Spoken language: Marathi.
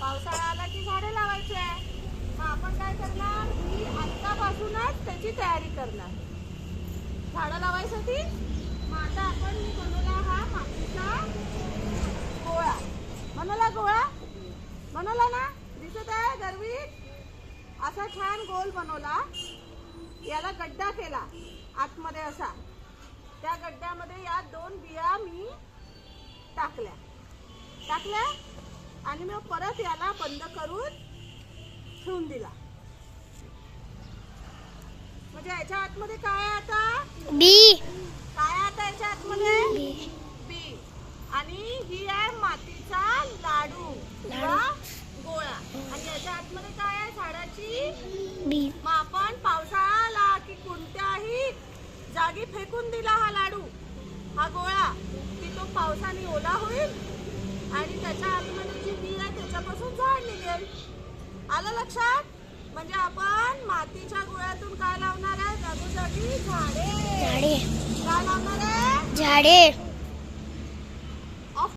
पावसाळा आला की झाडे लावायचे. मग आपण काय करणार? मी आत्तापासूनच त्याची तयारी करणार. झाडं लावायसाठी मग आता आपण मी बनवला हा मातीचा गोळा. बनवला गोळा? बनवला ना? दिसत आहे गर्वीत असा छान गोल बनवला. याला गड्डा केला आतमध्ये असा. त्या गड्ड्यामध्ये या दोन बिया मी टाकल्या. टाकल्या? आणि मग परत याला बंद करून ठेवून दिला. म्हणजे याच्या आतमध्ये काय आहे आता? बी. काय आहे आता याच्या आतमध्ये? बी. बी. आणि ही आहे मातीचा लाडू किंवा गोळा. आणि याच्या आतमध्ये काय आहे झाडाची? बी. मग आपण पावसाळा आला की कोणत्याही जागी फेकून दिला हा लाडू हा गोळा की तो पावसाने ओला होईल आणि निघेल आलं लक्षात? म्हणजे आपण मातीच्या गोळ्यातून काय लावणार आहे? जागोजागी झाडे. झाडे. काय लावणार आहे? झाडे.